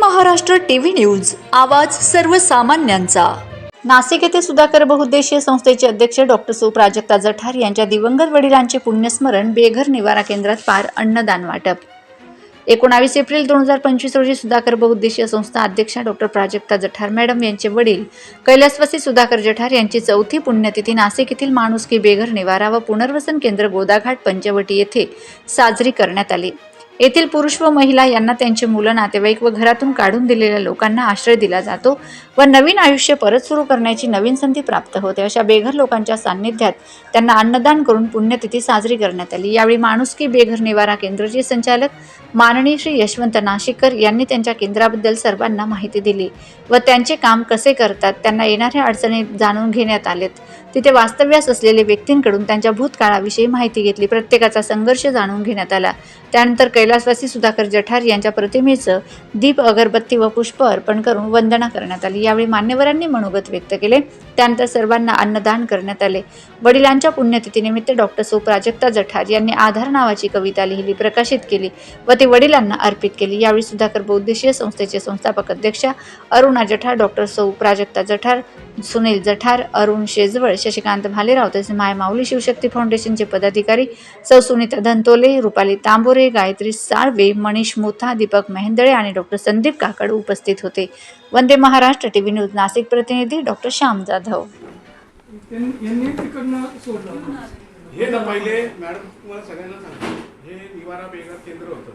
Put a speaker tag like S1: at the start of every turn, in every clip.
S1: Maharashtra TV news. आवाज सर्वसामान्यांचा. नाशिक येथे सुधाकर बहुउद्देशीय संस्थेचे अध्यक्ष डॉक्टर सौ प्राजक्ता जठार यांच्या दिवंगत वडिलांचे पुण्यस्मरण बेघर निवारा केंद्रात पार अन्नदान वाटप. एकोणावीस एप्रिल दोन हजार पंचवीस रोजी सुधाकर बहुउद्देशीय संस्था अध्यक्षा डॉक्टर प्राजक्ता जठार मॅडम यांचे वडील कैलासवासी सुधाकर जठार यांची चौथी पुण्यतिथी नाशिक येथील माणुसकी बेघर निवारा व पुनर्वसन केंद्र गोदाघाट पंचवटी येथे साजरी करण्यात आली. येथील पुरुष व महिला यांना त्यांचे मुलं नातेवाईक व घरातून काढून दिलेल्या लोकांना आश्रय दिला जातो व नवीन आयुष्य परत सुरू करण्याची नवीन संधी प्राप्त होते. अशा बेघर लोकांच्या सान्निध्यात त्यांना अन्नदान करून पुण्यतिथी साजरी करण्यात आली. यावेळी माणुसकी बेघर निवारा केंद्राचे संचालक माननीय श्री यशवंत नाशिकर यांनी त्यांच्या केंद्राबद्दल सर्वांना माहिती दिली व त्यांचे काम कसे करतात त्यांना येणाऱ्या अडचणी जाणून घेण्यात आलेत. तिथे वास्तव्यास असलेले व्यक्तींकडून त्यांच्या भूतकाळाविषयी माहिती घेतली. प्रत्येकाचा संघर्ष जाणून घेण्यात आला. त्यानंतर कैलासवासी सुधाकर जठार यांच्या प्रतिमेचं दीप अगरबत्ती व पुष्प अर्पण करून वंदना करण्यात आली. यावेळी मान्यवरांनी मनोगत व्यक्त केले. त्यानंतर सर्वांना अन्नदान करण्यात आले. वडिलांच्या पुण्यतिथीनिमित्त डॉक्टर सो प्राजक्ता जठार यांनी आधार नावाची कविता लिहिली प्रकाशित केली व ती वडिलांना अर्पित केली. यावेळी सुधाकर बौद्धिशीय संस्थेचे संस्थापक अध्यक्ष अरुणा जठार डॉक्टर सौ प्राजक्ता जठार सुनील जठार अरुण शेजवळ शशिकांत भालेराव तसेच माय माऊली शिवशक्ती फाउंडेशनचे पदाधिकारी सौ सुनीता धंतोले रुपाली तांबोरे गायत्री साळवे मनीष मुथा दीपक मेहेंदळे आणि डॉक्टर संदीप काकड उपस्थित होते. वंदे महाराष्ट्र टीव्ही न्यूज नाशिक प्रतिनिधी डॉक्टर श्याम जाधव.
S2: त्यांनी यांनी तिकडनं सोडलं.
S3: हे ना पहिले मॅडम तुम्हाला सगळ्यांना सांगतो. हे निवारा बेघर केंद्र होतं.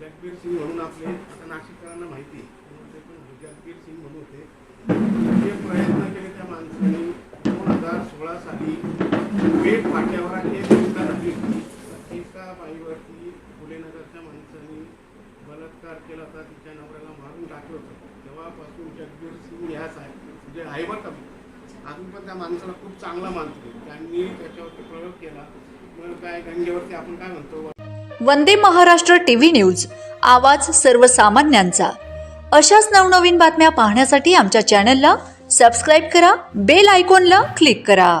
S3: जगबीर सिंग म्हणून आपले आता नाशिककरांना माहिती. जगबीर सिंग म्हणून होते. हे प्रयत्न केले त्या माणसाने दोन हजार सोळा साली पेठ फाट्यावर बलात्कार केला होता तिच्या नवऱ्याला मारून टाकलं होतं. तेव्हापासून जगबीर सिंग ह्या साहेब म्हणजे आहे बरं का अजून पण त्या माणसाला खूप चांगला मानतो त्यांनी त्याच्यावरती प्रयोग केला. मग काय गंगेवरती आपण काय म्हणतो?
S1: Vande Maharashtra TV news. आवाज सर्वसामान्यांचा. अशाच नवनवीन बातम्या पाहण्यासाठी आमच्या चॅनलला सबस्क्राईब करा बेल आयकॉनला क्लिक करा.